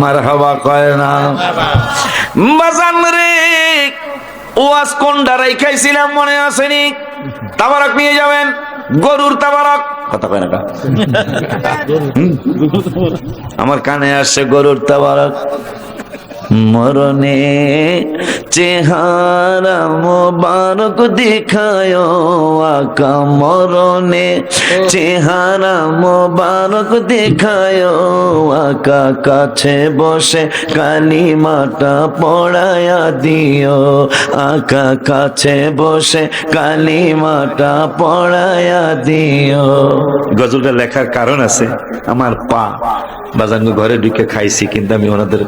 মারহাবা কয় না। বাজান রে ওয়াজ কোন ডারাই খাইছিলাম মনে আসেনি তাবারক নিয়ে যাবেন গরুর তাবারক। কথা কয় না কা? আমার কানে আসছে গরুর তাবারক। মরণে চেহারা মোবারক দেখায় আকা মরণে চেহারা মোবারক দেখায় আকা কাছে বসে কালিমাটা পড়ায়া দিও। আকা কাছে বসে কালিমাটা পড়ায়া দিও। গজলটা লেখার কারণ আছে, আমার পা। বাজান ঘরে ঢুকে খাইছি, কিন্তু আমি ওনাদের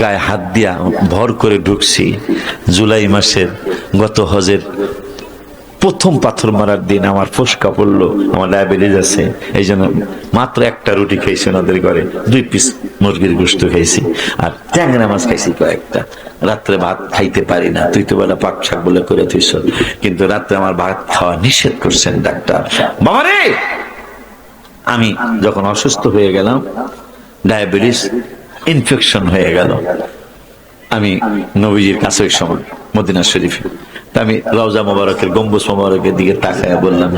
গায়ে হাত দিয়া ভর করে ঢুকছি। জুলাই মাসের গত হজের প্রথম পাথর মারার দিন আমার ফসকা পড়ল, আমার ডায়াবেটিস আছে এই জন্য মাত্র একটা রুটি খাইছি ওনাদের ঘরে, দুই পিস মুরগির গোস্ত খাইছি, আর ট্যাংরা মাছ খাইছি কয়েকটা। রাত্রে ভাত খাইতে পারি না, তুই তো বেলা পাক শাক বলে করে তুইছ কিন্তু রাত্রে আমার ভাত খাওয়া নিষেধ করছেন ডাক্তার। বাবা রে আমি যখন অসুস্থ হয়ে গেলাম, ডায়াবেটিস ইনফেকশন হয়ে গেল। আমি নবীজির কাছে ওই সময় মদিনা শরীফে। আমি রওজা মোবারকের, গম্বুজ মোবারকের দিকে তাকায় বললাম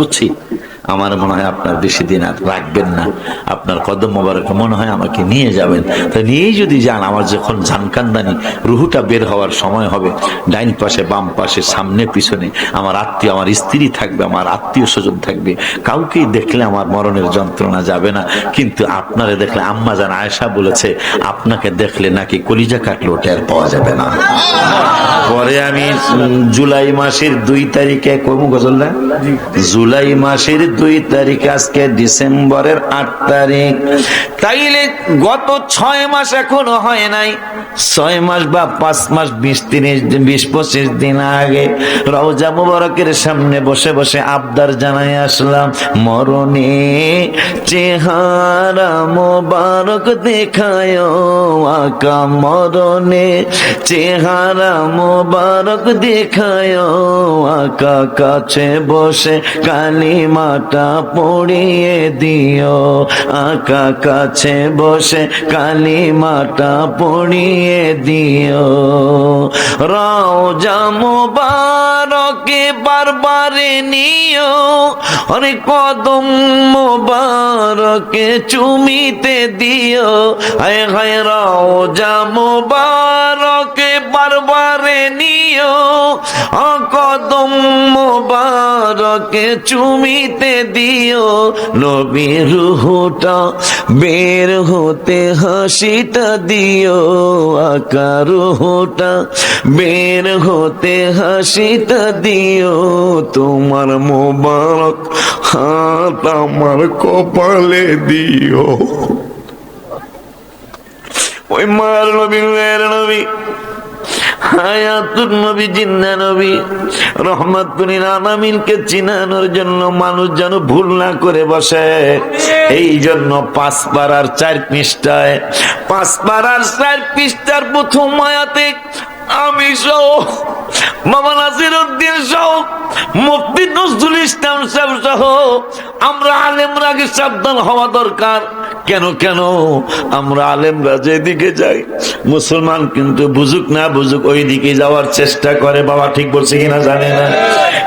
বুঝছি? আমার মনে হয় আপনার বেশি দিন আর রাখবেন না। আপনার কদম মোবারকে মনে হয় আমাকে নিয়ে যাবেন। তা নিয়েই যদি যান, আমার যখন ঝানকান্দানি রুহুটা বের হওয়ার সময় হবে, ডাইন পাশে, বাম পাশে, সামনে, পিছনে, আমার আত্মীয়, আমার স্ত্রী থাকবে, আমার আত্মীয় স্বজন থাকবে, কাউকেই দেখলে আমার মরণের যন্ত্রণা যাবে না। কিন্তু আপনারে দেখলে আম্মা জান আয়েশা বলেছে, আপনাকে দেখলে নাকি কলিজা কাটলেও টের পাওয়া যাবে না। পরে আমি জুলাই মাসের দুই তারিখে কমু গজল্লা জুলাই মাসের দুই তারিখ আজকে ডিসেম্বরের আট তারিখ। তাইলে গত ছয় মাস এখনও হয় নাই। ছয় মাস বা পাঁচ মাস বিশ তিরিশ বিশ পঁচিশ দিন আগে রওজা মুবারকের সামনে বসে বসে আবদার জানাই আসলাম, মরণে চেহারা মোবারক দেখায় আকা মরণে চেহারা মোবারক দেখায় আকা কাছে বসে কালিমাটা পড়িয়ে দিও। আকা কাছে বসে কালিমাটা পড়িয়ে দিও। রওজা মোবারকে বারবারে নিও। অরে কদম মোবারকে চুমিতে দিও। হায় হায় রওজা মোবারকে বারবারে নিও। আ কদম মোবারকে চুমিতে দিও। নবী রুহুটা বের হতে হাসিটা দিও। আকা রুহুটা বের হতে হাসিটা দিও। তোমার মোবারক হাত আমার কপালে দিও। ওই মার নবী নবী। জন্য ভুল না করে বসে। এই জন্য চার পৃষ্ঠায় চার পৃষ্ঠার প্রথম আমি সহ মামা নাসির উদ্দিন সহ, মুফতি নজরুল ইসলাম সাহেব সহ, আমরা আলেমরা সাবধান হওয়া দরকার। কেন কেন? আমরা আলেমরা যেদিকে যাই, মুসলমান কিন্তু বুঝুক না বুঝুক ওই দিকে যাওয়ার চেষ্টা করে। বাবা ঠিক বলছে কিনা জানে না।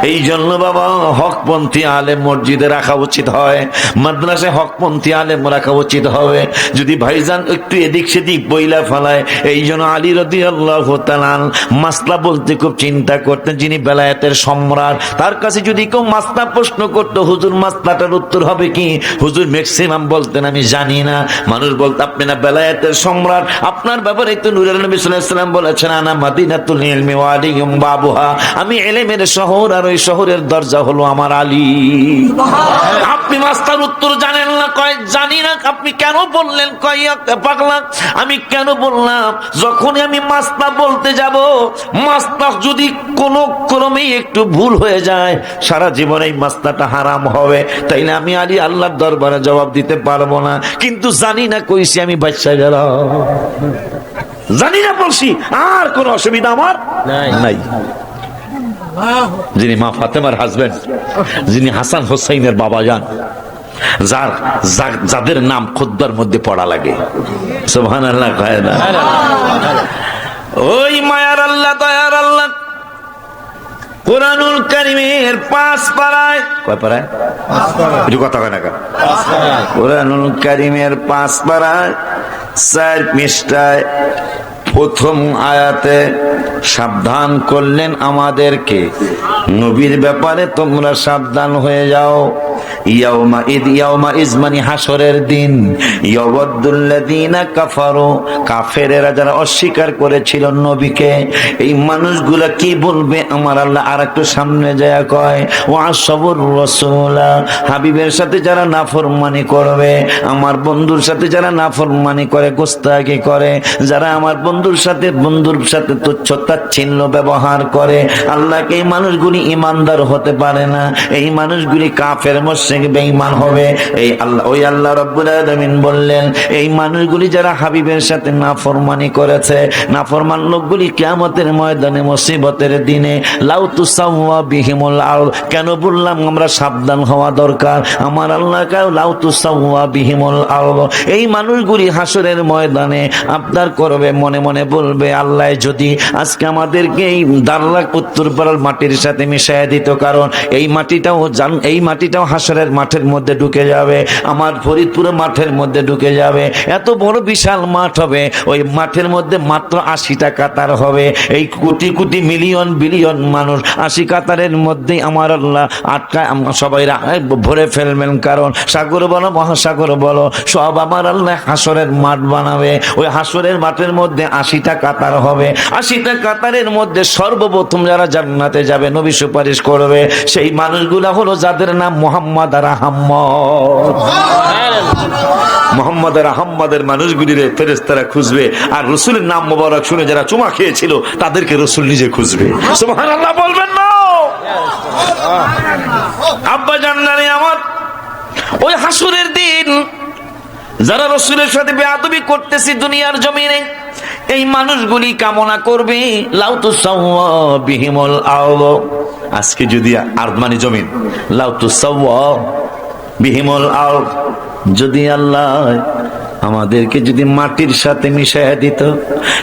এই জন্য বাবা, হকপন্থী আলেম মসজিদে রাখা উচিত হয়, মাদ্রাসায় হকপন্থী আলেম রাখা উচিত হবে। যদি ভাইজান একটু এদিক সেদিক বইলা ফেলায় এই জন্য আলী রদি আল্লাহ মাসলা বলতে খুব চিন্তা করতেন, যিনি বেলায়েতের সম্রাট। তার কাছে যদি কেউ মাসলা প্রশ্ন করতো, হুজুর, মাসলাটার উত্তর হবে কি? হুজুর ম্যাক্সিমাম বলতেন, আমি জানি না। মানুষ বলতো, আপনি না বেলায়েতের সম্রাট? আপনার ব্যাপারে তো নুরের নবী সাল্লাল্লাহু বলেছেন, আনা মাদিনাতুল ইলমি ওয়া আলিয়ুম বাবুহা। আমি এলেমের শহর আর ওই শহরের দরজা হলো আমার আলী। আপনি মাস্টার উত্তর জানেন না কয় জানি না আপনি কেন বললেন কয় পাগলা আমি কেন বললাম? যখনই আমি মাস্তা বলতে যাব মাস্তা যদি কোনো ক্রমে একটু ভুল হয়ে যায় সারা জীবন এই মাস্তাটা হারাম হবে। তাইলে আমি আলী আল্লাহর দরবারে জবাব দিতে পারব না। কিন্তু জানি না কইছি আমি বাচ্চা গেলাম। জানি না বলছি আর কোন অসুবিধা আমার নাই। নাই। যিনি মা ফাতেমার হাজবেন্ড যিনি হাসান হোসাইনের বাবা যান যার যাদের নাম খুদ্বার মধ্যে পড়া লাগে। সোহান আল্লাহ কয় না? ওই মায়ার আল্লাহ দয়ার আল্লাহ কোরআনুল কারিমের পাঁচ পাড়ায় কয় পাড়ায়? কথা কয় না? কোরআনুল কারিমের পাঁচ পাড়ায় চার পৃষ্ঠায় প্রথম আয়াতে সাবধান করলেন আমাদেরকে। নবীর ব্যাপারে তোমরা সাবধান হয়ে যাও। আমার হাবিবের সাথে যারা নাফরমানি করবে, আমার বন্ধুর সাথে যারা নাফরমানি করে গোস্তাকি করে, যারা আমার বন্ধুর সাথে বন্ধুর সাথে তুচ্ছ তাচ্ছিল্য ব্যবহার করে, আল্লাহকে এই মানুষগুলি ইমানদার হতে পারে না। এই মানুষগুলি কাফের মোশেক বেঈমান হবে। এই আল্লাহ, ওই আল্লাহ রব্বুল আলামিন বললেন, এই মানুষগুলি যারা হাবিবের সাথে নাফরমানি করেছে, নাফরমান লোকগুলি ময়দানে মুসিবতের দিনে বিহিমুল কেন বললাম আমরা সাবধান হওয়া দরকার? আমার আল্লাহ বিহিমুল এই মানুষগুলি হাসরের ময়দানে আবদার করবে, মনে মনে বলবে, আল্লাহ যদি আজকে আমাদেরকে এই দাল্লাক উত্তর পাড়ার মাটির সাথে মিশাইয়া দিত, কারণ এই মাটিটাও জান, এই মাটিটাও হাসরের মাঠের মধ্যে ঢুকে যাবে, আমার ফরিদপুর মাঠের মধ্যে ঢুকে যাবে। এত বড় বিশাল মাঠ হবে, ওই মাঠের মধ্যে মাত্র আশিটা কাতার হবে। এই কোটি কোটি মিলিয়ন বিলিয়ন মানুষ, আশি কাতারের মধ্যেই আমার আল্লাহ আটকায় আম- সবাই ভরে ফেলবেন, কারণ সাগর বলো, মহাসাগর বলো, সব আমার আল্লাহ হাসরের মাঠ বানাবে। ওই হাসরের মাঠের মধ্যে আশিটা কাতার হবে। আশিটা কাতারের মধ্যে সর্বপ্রথম যারা জান্নাতে যাবে, নবী সুপারিশ করবে, সেই মানুষগুলা হলো যাদের নাম মোহাম্মদ আর আহম্মদ। মোহাম্মদ আর আহম্মদের মানুষগুলির ফেরেস্তারা খুঁজবে আর রসুলের নাম মোবারক শুনে যারা চুমা খেয়েছিল তাদেরকে রসুল নিজে খুঁজবে। বলবেন না। আব্বা আমার ওই হাসুরের দিন যারা রসুলের সাথে বেয়াদবি করতেছি দুনিয়ার জমিনে এই মানুষগুলি কামনা করবে লাউ লাউতু বিহিমল আও আজকে যদি লাউ জমিন লাউতু বিহিমল আল যদি আল্লাহ আমাদেরকে যদি মাটির সাথে মিশাইয়া দিত,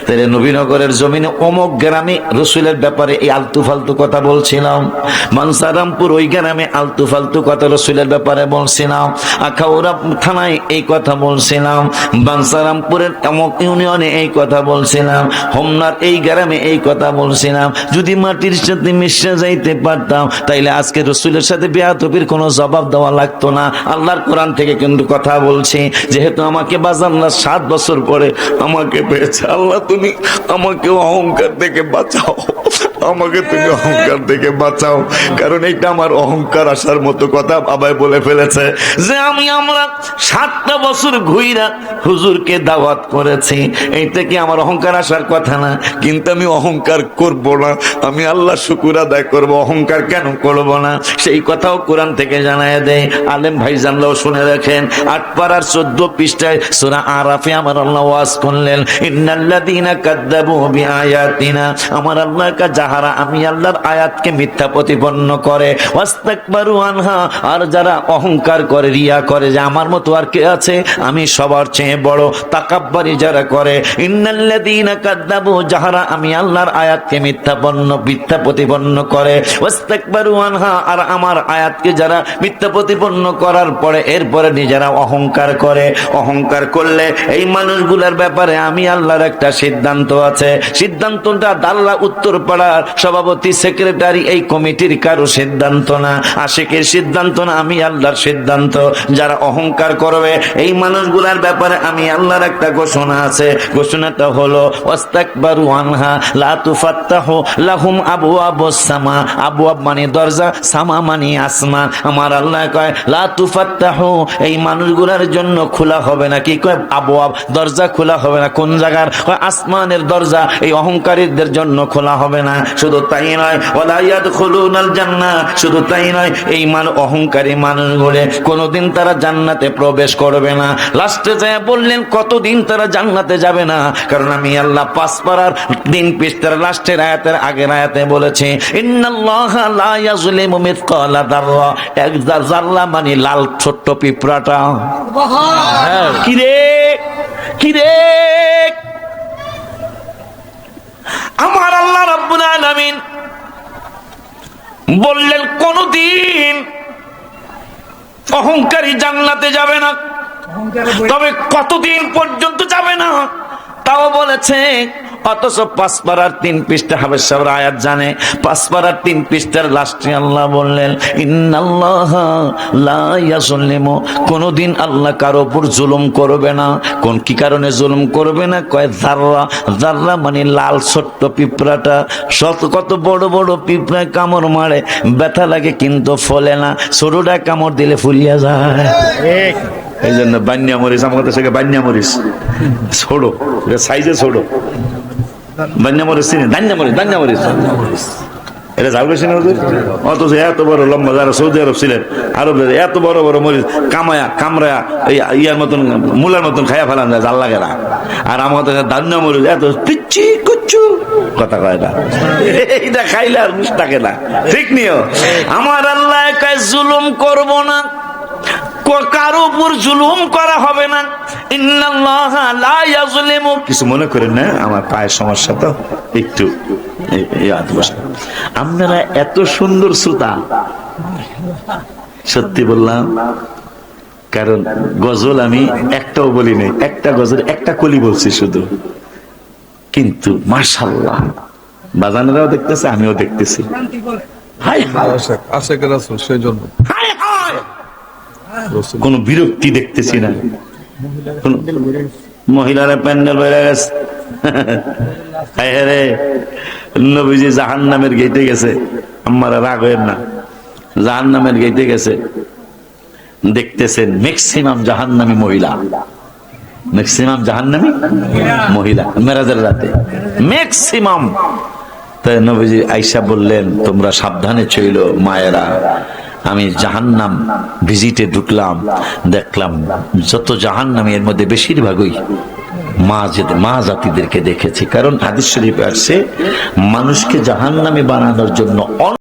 তাহলে নবীনগরের জমিনে অমক গ্রামে রসুলের ব্যাপারে এই আলতু ফালতু কথা বলছিলাম। মানসারামপুর ওই গ্রামে আলতু ফালতু কথা রসুলের ব্যাপারে বলছিলাম। আখাউরা থানায় এই কথা বলছিলাম। বানসারামপুরের অমক ইউনিয়নে এই কথা বলছিলাম। হোমনার এই গ্রামে এই কথা বলছিলাম। যদি মাটির সাথে মিশে যাইতে পারতাম, তাইলে আজকে রসুলের সাথে বেয়াতবির কোনো জবাব দেওয়া লাগতো না। আল্লাহর কোরআন থেকে কিন্তু কথা বলছি। যেহেতু আমাকে বাজান্না সাত বছর পরে আমাকে পেয়েছে। আল্লাহ তুমি আমাকে অহংকার থেকে বাঁচাও। আমাকে তুমি অহংকার থেকে বাঁচাও। কারণ এটা আমার অহংকার আসার মতো কথা বাবাই বলে ফেলেছে যে আমি আমরা সাতটা বছর ঘুইরা হুজুরকে দাওয়াত করেছি। এইটা কি আমার অহংকার আসার কথা না? কিন্তু আমি অহংকার করব না। আমি আল্লাহ শুকুর আদায় করব, অহংকার কেন করব না? সেই কথাও কোরআন থেকে জানায় দেয়। আলেম ভাই জানলেও শুনে রাখেন আট পাড়ার চোদ্দ পৃষ্ঠায় সুরা আরাফে আমার আল্লাহ ওয়াজ করলেন, ইন্নাল্লাযীনা কাযযাবু বিআয়াতিনা। আমার আল্লাহ কা যাহারা আমি আল্লাহর আয়াতকে মিথ্যা প্রতিপন্ন করে। আনহা, আর যারা অহংকার করে, রিয়া করে যে আমার মতো আর কে আছে? আমি সবার চেয়ে বড়, তাকাব্বারি যারা করে। ইন্নাল্লাযীনা কাযযাবু যাহারা আমি আল্লাহর আয়াতকে মিথ্যা পন্ন মিথ্যা প্রতিপন্ন করে। ওয়াস্তাকবারু আনহা, আর আমার আয়াতকে যারা মিথ্যা প্রতিপন্ন করার পরে, এরপরে নিজেরা অহংকার করে। অহংকার করলে এই মানুষগুলোর ব্যাপারে আমি আল্লাহর একটা সিদ্ধান্ত আছে। সিদ্ধান্তটা দাল্লা উত্তর পাড়ার সভাপতি, সেক্রেটারি, এই কমিটির কারও সিদ্ধান্ত না। আশেকের সিদ্ধান্ত না, আমি আল্লাহর সিদ্ধান্ত। যারা অহংকার করবে, এই মানুষগুলার ব্যাপারে আমি আল্লাহর একটা ঘোষণা আছে। ঘোষণাটা হলো মানে মানে আসমান আমার আল্লাহ কয়, লা এই মানুষগুলার জন্য খোলা হবে না। কি কয়? আবওয়াব, দরজা খোলা হবে না। কোন জায়গার? আসমানের দরজা, এই অহংকারীদের জন্য খোলা হবে না। শুধু তাই নয় ওলাইয়াদ খুলুনাল জান্না শুধু তাই নয় এই মান অহংকারী মানুষগুলো কোনোদিন তারা জান্নাতে প্রবেশ করবে না। লাস্টে যায় বললেন কতদিন তারা জান্নাতে যাবে না? কারণ আমি আল্লাহ পাঁচ পাড়ার দিন পৃষ্ঠার লাস্টের আয়াতের আগের আয়াতে বলেছি ইন্নাল্লাহা লা ইয়াজলিমু মিথকালা যাররা এক জাররা মানে লাল ছোট্ট পিঁপড়াটা। কিরে? কিরে? আমার আল্লাহ রাব্বুল আলামিন বললেন কোনদিন অহংকারী জান্নাতে যাবে না। তবে কতদিন পর্যন্ত যাবে না? তাও বলেছে অথচ পাঁচপাড়ার তিন পৃষ্ঠা হবে সব আয়াত জানে। পাঁচপাড়ার তিন পৃষ্ঠার লাস্টে আল্লাহ বললেন ইন্নাল্লাহ লা ইয়াজলিমু কোনদিন আল্লাহ কারও উপর জুলুম করবে না। কোন কি কারণে জুলুম করবে না? কয় জাররা জাররা মানে লাল ছোট্ট পিঁপড়াটা শত কত বড় বড় পিঁপড়ায় কামড় মারে ব্যথা লাগে কিন্তু ফলে না। ছোটটা কামড় দিলে ফুলিয়া যায়। এই জন্য বান্যা মরিস আমার কাছে বান্যা মরিস ছোড়ো সাইজে ছোড়ো বান্যা মরিস চিনি দান্যা মরিস দান্যা মরিস এটা যাবে চিনি ওদের অথচ এত বড় লম্বা যারা সৌদি আরব ছিলেন আরব এত বড় বড় মরিচ, কামায়া কামড়ায়া ইয়ার মতন, মূলার মতন খাইয়া ফেলান যায়, জাল লাগে না। আর আমার কাছে দান্যা মরিচ এত পিচ্ছি কুচ্ছু, কথা কয় না। এইটা খাইলে আর মুখ থাকে না। ঠিক নিও। আমার আল্লাহ জুলুম করব না। কারও উপর জুলুম করা হবে না। ইন্নাল্লাহা লা ইয়াজলিমু কিছু মনে করেন না আমার পায়ের সমস্যা তো একটু এই- এই হাত বসে। আপনারা এত সুন্দর শ্রোতা। সত্যি বললাম কারণ গজল আমি একটাও বলি নাই একটা গজল একটা কলি বলছি শুধু। কিন্তু মাশাল্লাহ বাজানেরাও দেখতেছে আমিও দেখতেছি। হাই হাই কোন বিরক্তি দেখতেছি না। মহিলারা প্যান্ডেল বেড়ে গেছে। নবীজি জাহান নামের গেছে। রাগ না। জাহান নামের গেছে। দেখতেছেন ম্যাক্সিমাম জাহান নামী মহিলা। ম্যাক্সিমাম জাহান নামী মহিলা, মেরাজের রাতে। ম্যাক্সিমাম তাই নবীজি আইসা বললেন, তোমরা সাবধানে চইল, মায়েরা। আমি জাহান্নাম ভিজিটে ঢুকলাম, দেখলাম যত জাহান্নামি এর মধ্যে বেশিরভাগই মা মা জাতিদেরকে দেখেছি। কারণ হাদিস শরীফ আসছে, মানুষকে জাহান্নামে বানানোর জন্য